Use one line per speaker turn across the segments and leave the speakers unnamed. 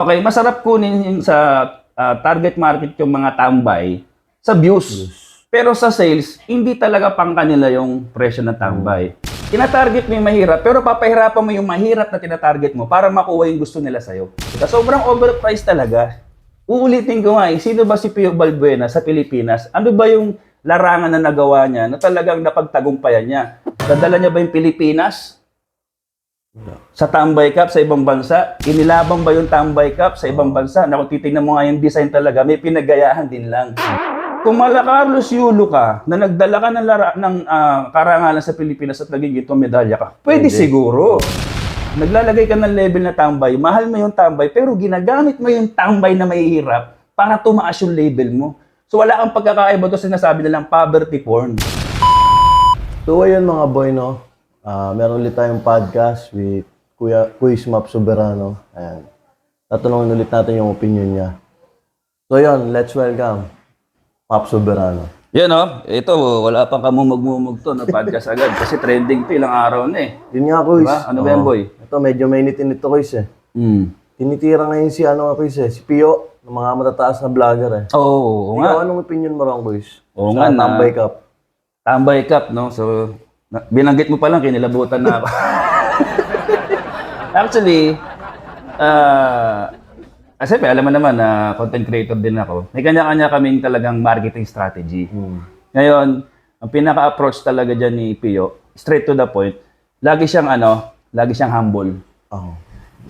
Okay, masarap kunin yung sa ah, target market yung mga tambay sa views. Pero sa sales, hindi talaga pang kanila yung presyo ng tambay. Tinatarget mo yung mahirap, pero papahirapan mo yung mahirap na tinatarget mo para makuha yung gusto nila sa'yo. Kasi sobrang overpriced talaga. Uulitin ko nga eh, sino ba si Pio Balbuena sa Pilipinas? Ano ba yung larangan na nagawa niya na talagang napagtagumpayan niya? Dadala niya ba yung Pilipinas? Sa Tambay Cup sa ibang bansa? Inilabang ba yung Tambay Cup sa ibang bansa? Na kung titignan mo nga yung design talaga, may pinagayahan din lang. Kung mala Carlos Yulo ka, na nagdala ka ng, lara, ng ah, karangalan sa Pilipinas at naging itong medalya ka, pwede siguro. Naglalagay ka ng level na tambay, mahal mo yung tambay, pero ginagamit mo yung tambay na mahihirap para tumaas yung label mo. So wala kang pagkakaiba doon sinasabi nilang poverty porn.
So ayun mga boy, no? Ah, meron ulit tayong podcast with Kuya Quiz Map Soberano. Ayan. Tatanungin ulit natin yung opinion niya. So yun, let's welcome Map Soberano.
Yan o, ito, wala pang kamumag-mumug to na podcast agad kasi trending to ilang araw na eh.
Yun nga, Quiz.
Diba? Ano ba yan, boy?
Ito, medyo mainit-init to, Quiz, eh.
Hmm.
Tinitira ngayon si, ano, Quiz, eh. Si Pio, ng mga matataas na vlogger, eh.
Oo, oo nga.
Ikaw, anong opinion mo ron, Quiz?
Oo
Sa
nga, na-
Tambay Cup.
Tambay Cup, no? So, na- binanggit mo pa lang, kinilabutan na ako. Actually, ah, kasi alam mo naman na content creator din ako. May kanya-kanya kaming talagang marketing strategy. Ngayon, ang pinaka-approach talaga dyan ni Pio, straight to the point, lagi siyang ano, lagi siyang humble.
Oo.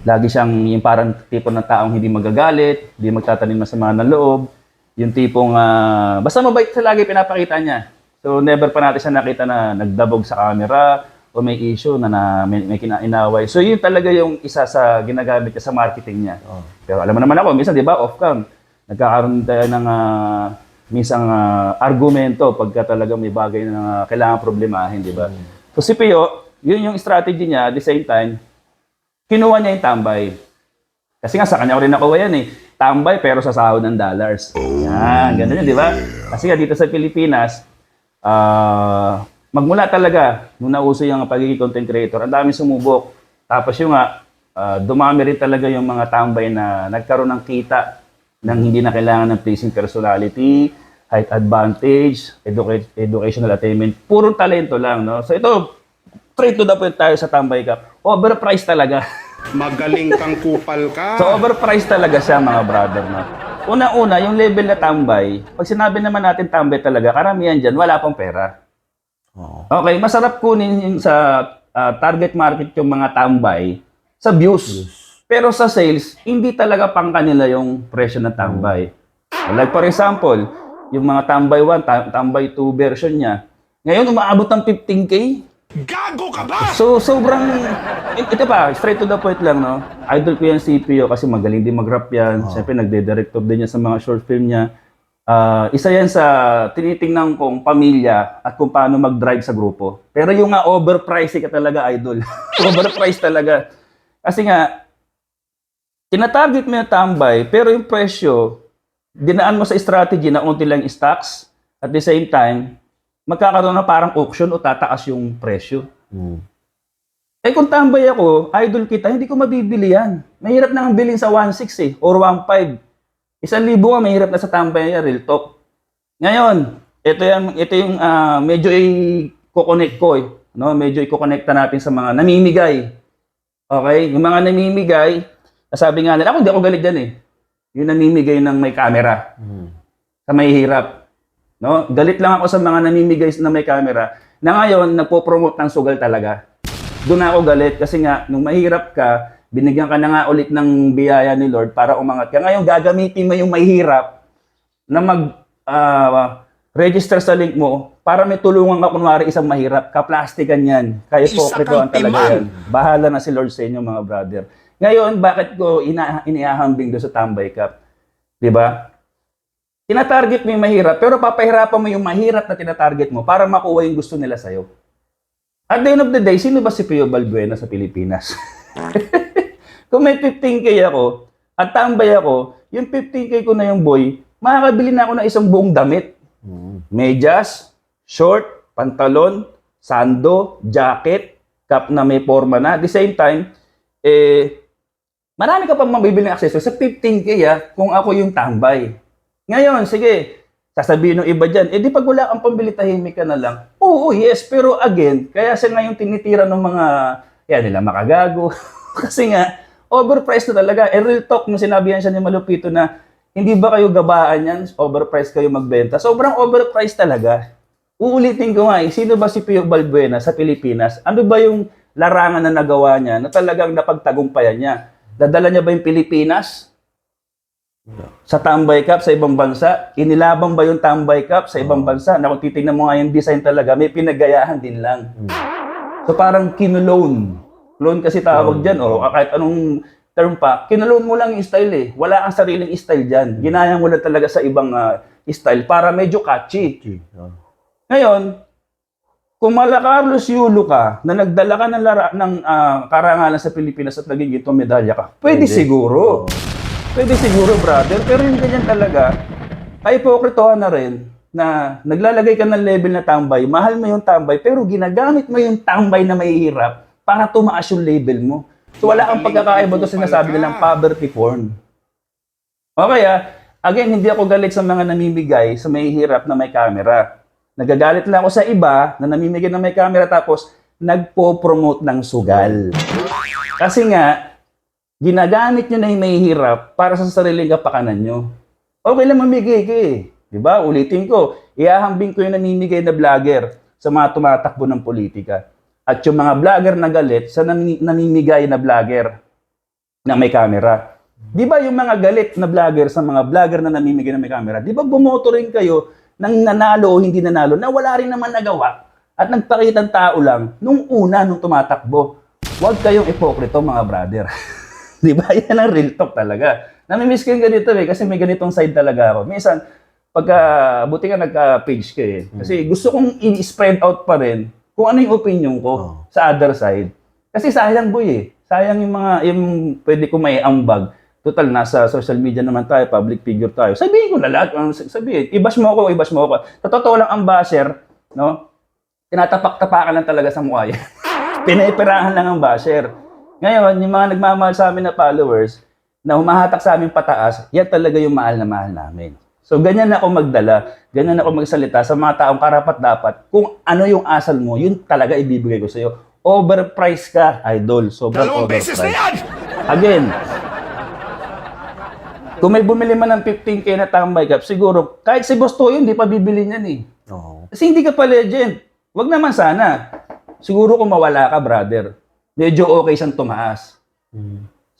Lagi siyang yung parang tipo ng taong hindi magagalit, hindi magtatanim masama ng loob, yung tipong, ah, basta mabait sa lagi pinapakita niya. So never pa natin siya nakita na nagdabog sa camera o may issue na, na may, may kinainaway. So yun talaga yung isa sa ginagamit niya sa marketing niya. Pero alam mo naman ako, minsan di ba, off cam, nagkakaroon tayo ng uh, minsan ah, argumento pagka talaga may bagay na kailangan problemahin, di ba? So si Pio, yun yung strategy niya, at the same time, kinuha niya yung tambay. Kasi nga sa kanya ko rin nakuha yan eh. Tambay pero sa sahod ng dollars. Yan, ganun yun, di ba? Kasi nga dito sa Pilipinas, ah magmula talaga, nung nauso yung pagiging content creator, ang dami sumubok. Tapos yung nga, ah, dumami rin talaga yung mga tambay na nagkaroon ng kita nang hindi na kailangan ng pleasing personality, height advantage, educa- educational attainment. Purong talento lang, no? So ito, straight to the point tayo sa Tambay Cup. Overpriced talaga.
Magaling kang kupal ka.
So overpriced talaga siya mga brother no. Una-una, yung level na tambay, pag sinabi naman natin tambay talaga, karamihan dyan, wala pang pera.
Oo.
Okay, masarap kunin yung sa ah, target market yung mga tambay sa views. Pero sa sales, hindi talaga pang kanila yung presyo ng tambay. Like for example, yung mga tambay 1, ta- tambay 2 version niya, ngayon umaabot ng 15k.
Gago ka ba?
So, sobrang, ito pa, straight to the point lang, no? Idol ko yan si Pio kasi magaling din mag-rap yan. Siyempre, nagde-direct of din yan sa mga short film niya. Ah, isa yan sa tinitingnan kong pamilya at kung paano mag-drive sa grupo. Pero yung nga overpriced ka talaga, idol. overpriced talaga. Kasi nga, tinatarget mo yung tambay, pero yung presyo, dinaan mo sa strategy na unti lang stocks, at the same time, magkakaroon na parang auction o tataas yung presyo.
Hmm.
Eh kung tambay ako, idol kita, hindi ko mabibili yan. Mahirap na ang bilhin sa 1.6 eh, or 1.5. Isang libo nga, mahirap na sa tambay niya, real talk. Ngayon, ito, yan, ito yung ah, medyo i-connect ko eh. No? Medyo i-connecta natin sa mga namimigay. Okay? Yung mga namimigay, sabi nga nila, ako hindi ako galit dyan eh. Yung namimigay ng may camera
Hmm.
sa may hirap. No? Galit lang ako sa mga namimigay na may camera na ngayon nagpo-promote ng sugal talaga. Doon ako galit kasi nga nung mahirap ka, binigyan ka na nga ulit ng biyaya ni Lord para umangat ka. Ngayon gagamitin mo yung mahirap na mag ah, register sa link mo para may tulungan ka kunwari isang mahirap. Kaplastikan yan. Kaya
Isa
pokritoan
kang
talaga yan. Bahala na si Lord sa inyo mga brother. Ngayon, bakit ko ina iniahambing doon sa Tambay Cup? 'Di ba? Tinatarget mo yung mahirap, pero papahirapan mo yung mahirap na tinatarget mo para makuha yung gusto nila sa'yo. At the end of the day, sino ba si Pio Balbuena sa Pilipinas? Kung may 15k ako, at tambay ako, yung 15k ko na yung boy, makakabili na ako ng isang buong damit.
Hmm.
Medyas, short, pantalon, sando, jacket, cap na may forma na. At the same time, eh, marami ka pang mabibili ng accessories sa 15K ah, kung ako yung tambay. Ngayon, sige, sasabihin ng iba dyan, eh di pag wala kang pambili, tahimik ka na lang. Oo, yes, pero again, kaya siya ngayon tinitira ng mga, yan nila, makagago. Kasi nga, overpriced na talaga. Eh, real talk, nung sinabihan siya ni Malupito na, hindi ba kayo gabaan yan? Overpriced kayo magbenta. Sobrang overpriced talaga. Uulitin ko nga eh, sino ba si Pio Balbuena sa Pilipinas? Ano ba yung larangan na nagawa niya na talagang napagtagumpayan niya? Dadala niya ba yung Pilipinas? Sa Tambay Cup sa ibang bansa? Inilabang ba yung Tambay Cup sa ibang bansa? Na kung titignan mo nga yung design talaga, may pinagayahan din lang. So parang kinuloan. Loan kasi tawag dyan, o kahit anong term pa, kinuloan mo lang yung style eh. Wala kang sariling style dyan. Ginaya mo lang talaga sa ibang ah, style para medyo catchy.
Oh.
Ngayon, kung mala Carlos Yulo ka, na nagdala ka ng, lara, ng ah, karangalan sa Pilipinas at naging gintong medalya ka, pwede,
Pwede.
siguro. Pwede siguro, brother. Pero yung ganyan talaga, ay hipokritohan na rin na naglalagay ka ng level na tambay, mahal mo yung tambay, pero ginagamit mo yung tambay na mahihirap para tumaas yung label mo. So wala kang pagkakaiba doon sa sinasabi nilang poverty porn. Okay ah, again, hindi ako galit sa mga namimigay sa may hirap na may camera. Nagagalit lang ako sa iba na namimigay na may camera tapos nagpo-promote ng sugal. Kasi nga, ginagamit nyo na yung may hirap para sa sariling kapakanan nyo. Okay lang mamigay ka eh. Di ba? Ulitin ko, iahambing ko yung namimigay na vlogger sa mga tumatakbo ng politika. At yung mga vlogger na galit sa nami- namimigay na vlogger na may camera. Di ba yung mga galit na vlogger sa mga vlogger na namimigay na may camera, di ba bumoto rin kayo ng nanalo o hindi nanalo na wala rin naman nagawa at nagpakitang tao lang nung una nung tumatakbo. Huwag kayong ipokrito mga brother. di ba? Yan ang real talk talaga. Namimiss ko yung ganito eh kasi may ganitong side talaga ako. Minsan, pagka, buti ka nagka-page ka eh. Kasi gusto kong i-spread out pa rin kung ano yung opinion ko
Oh.
sa other side. Kasi sayang boy eh. Sayang yung mga, yung pwede ko may ambag. Total, nasa social media naman tayo, public figure tayo. Sabihin ko na lahat. Ang Sabihin, ibash mo ako, ibash mo ako. Sa totoo lang ang basher, no? Tinatapak-tapakan lang talaga sa mukha yan. Pinaipirahan lang ang basher. Ngayon, yung mga nagmamahal sa amin na followers, na humahatak sa amin pataas, yan talaga yung mahal na mahal namin. So, ganyan ako magdala, ganyan ako magsalita sa mga taong karapat dapat. Kung ano yung asal mo, yun talaga ibibigay ko sa'yo. Overpriced ka, idol. Sobrang
Dalawang beses na
overpriced.
yan!
Again, kung may bumili man ng 15k na tambay cup, siguro, kahit si Boss Toyo, hindi pa bibili niyan eh.
Oo.
Kasi hindi ka pa legend. Wag naman sana. Siguro kung mawala ka, brother, medyo okay siyang tumaas.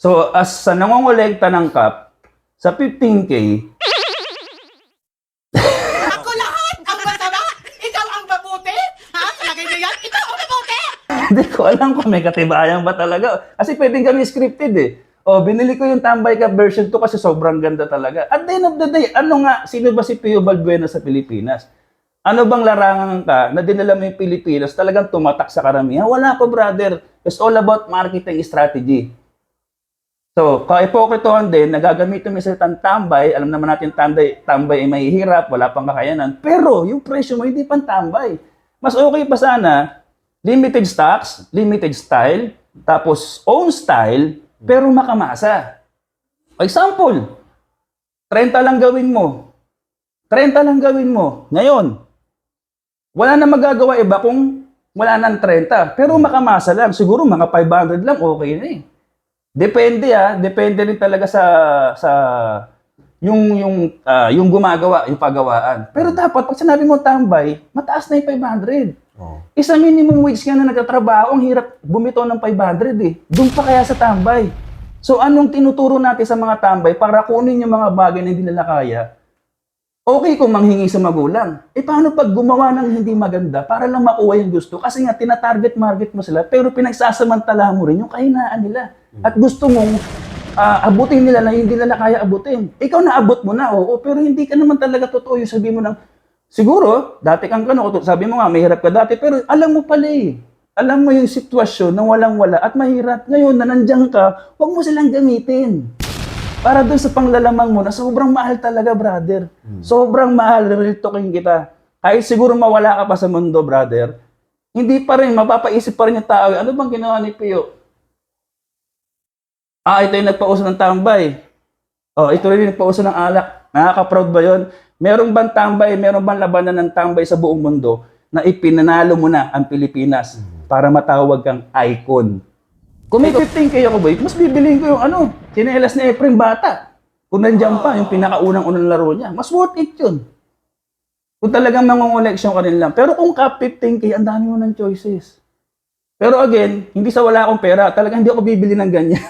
So, as sa nangongolekta ng cup, sa 15K,
Ako lahat ang masama? Ikaw ang mabuti? Ha? Palagay na yan? Ikaw ang mabuti?
hindi ko alam kung may katibayan ba talaga. Kasi pwedeng kami scripted eh. O, binili ko yung Tambay Cup version 2 kasi sobrang ganda talaga. At the end of the day, ano nga, sino ba si Pio Balbuena sa Pilipinas? Ano bang larangan ka na dinala mo yung Pilipinas talagang tumatak sa karamihan? Wala pa, brother. It's all about marketing strategy. So, ka-ipokritohan din, nagagamitin mo sa salitang tambay, alam naman natin tambay, tambay ay mahihirap, wala pang kakayanan, pero yung presyo mo hindi pang tambay. Mas okay pa sana, limited stocks, limited style, tapos own style, pero makamasa. Example, 30 lang gawin mo. 30 lang gawin mo. Ngayon, wala na magagawa iba kung wala nang 30. Pero makamasa lang. Siguro mga 500 lang, okay na eh. Depende ah, depende rin talaga sa sa yung yung ah, yung gumagawa, yung paggawaan. Pero dapat pag sinabi mo tambay, mataas na yung 500.
Oo.
Isa minimum wage ka na nagtatrabaho, ang hirap bumito ng 500 eh. Doon pa kaya sa tambay. So anong tinuturo natin sa mga tambay para kunin yung mga bagay na hindi nila kaya? Okay kung manghingi sa magulang. Eh paano pag gumawa ng hindi maganda para lang makuha yung gusto? Kasi nga tina-target market mo sila pero pinagsasamantala mo rin yung kahinaan nila. At gusto mong ah, abutin nila na hindi nila kaya abutin. Ikaw na abot mo na, oo, pero hindi ka naman talaga totoo yung sabi mo ng Siguro, dati kang kano, sabi mo nga, mahirap ka dati, pero alam mo pala eh. Alam mo yung sitwasyon na walang-wala at mahirap. Ngayon, na nandiyan ka, huwag mo silang gamitin. Para doon sa panglalamang mo na sobrang mahal talaga, brother. Sobrang mahal, real talking kita. Kahit siguro mawala ka pa sa mundo, brother, hindi pa rin, mapapaisip pa rin yung tao, ano bang ginawa ni Pio? Ah, ito yung nagpauso ng tambay. Oh, ito rin yung nagpauso ng alak. Nakaka-proud ba yun? Merong bang tambay, merong bang labanan ng tambay sa buong mundo na ipinanalo mo na ang Pilipinas para matawag kang icon? Kung may 15k ako, boy, mas bibiliin ko yung ano, sinelas ni Efren Bata. Kung nandiyan pa, yung pinakaunang-unang laro niya, mas worth it yun. Kung talagang mangungoleksyon ka rin lang. Pero kung cap 15k, ang dami mo ng choices. Pero again, hindi sa wala akong pera, talagang hindi ako bibili ng ganyan.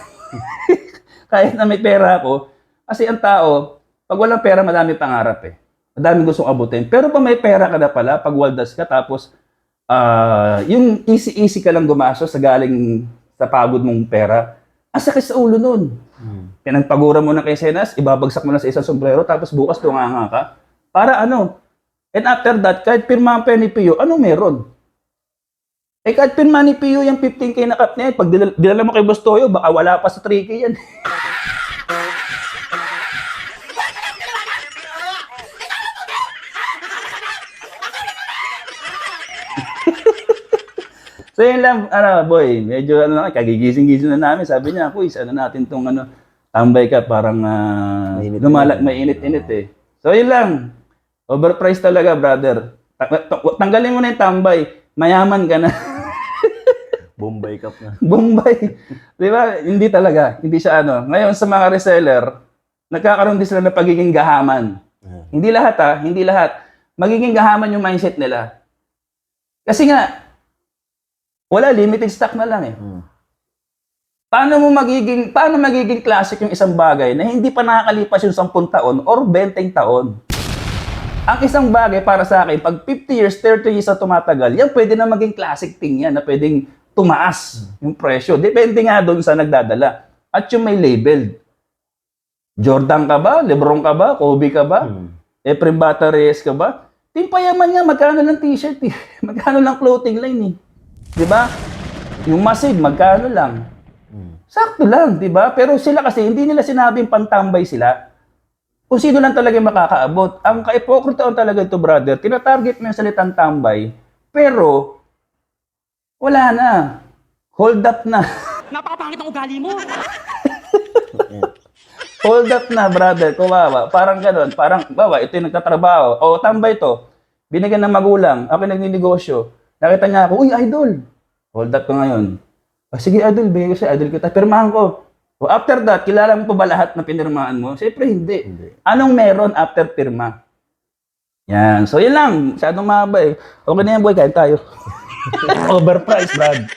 Kahit na may pera ako. Kasi ang tao, pag walang pera, madami pangarap eh. Madami gustong abutin. Pero pag may pera ka na pala, pag waldas ka, tapos ah yung easy-easy ka lang gumastos sa galing sa pagod mong pera, ang sakit sa ulo nun. Pinagpagura mo na kay Senas, ibabagsak mo na sa isang sombrero, tapos bukas tunganga ka. Para ano? And after that, kahit pirma ang Penny Pio, ano meron? Eh kahit pirma ni Pio yung 15k na cup niya, pag dinala, dinala mo kay Bostoyo, baka wala pa sa 3k yan. So yun lang, ano, boy, medyo ano na, kagigising-gising na namin. Sabi niya, Kuy, ano natin tong ano, tambay ka, parang uh,
Mainit
lumala, may init-init eh. So yun lang, overpriced talaga, brother. Ta- ta- Tanggalin mo na yung tambay, mayaman ka na.
Bombay Cup na.
Bombay. Di ba? Hindi talaga. Hindi siya ano. Ngayon sa mga reseller, nagkakaroon din sila ng pagiging gahaman.
Yeah.
Hindi lahat ha, hindi lahat. Magiging gahaman yung mindset nila. Kasi nga, wala, limited stock na lang eh.
Mm.
Paano mo magiging, paano magiging classic yung isang bagay na hindi pa nakakalipas yung 10 taon or 20 taon? Ang isang bagay para sa akin, pag 50 years, 30 years na tumatagal, yan pwede na maging classic thing yan na pwedeng tumaas yung presyo. Depende nga doon sa nagdadala. At yung may labeled. Jordan ka ba? Lebron ka ba? Kobe ka ba?
Mm.
Efrem Bata Reyes ka ba? Team Payaman nga, magkano lang t-shirt eh. Magkano lang clothing line eh. Di ba? Yung Masid, magkano lang.
Mm.
Sakto lang, di ba? Pero sila kasi, hindi nila sinabing pantambay sila. Kung sino lang talaga yung makakaabot. Ang ka-hypocrite talaga ito, brother. Tinatarget mo yung salitang tambay, pero wala na. Hold up na.
Napakapangit ang ugali mo.
Hold up na, brother. Kawawa. Parang ganun. Parang, bawa, ito yung nagtatrabaho. O, tambay to. Binigyan ng magulang. Ako yung nagninegosyo. Nakita niya ako, uy, idol. Hold up ko ngayon. "Ah, sige, idol. Bigay ko siya. Idol kita. Pirmahan ko. O, after that, kilala mo pa ba lahat na pinirmahan mo? Siyempre, hindi.
Hindi.
Anong meron after pirma? Yan. So, yun lang. Masyadong mahaba eh. Okay na yan, boy. Kain tayo. Overpriced, Brad.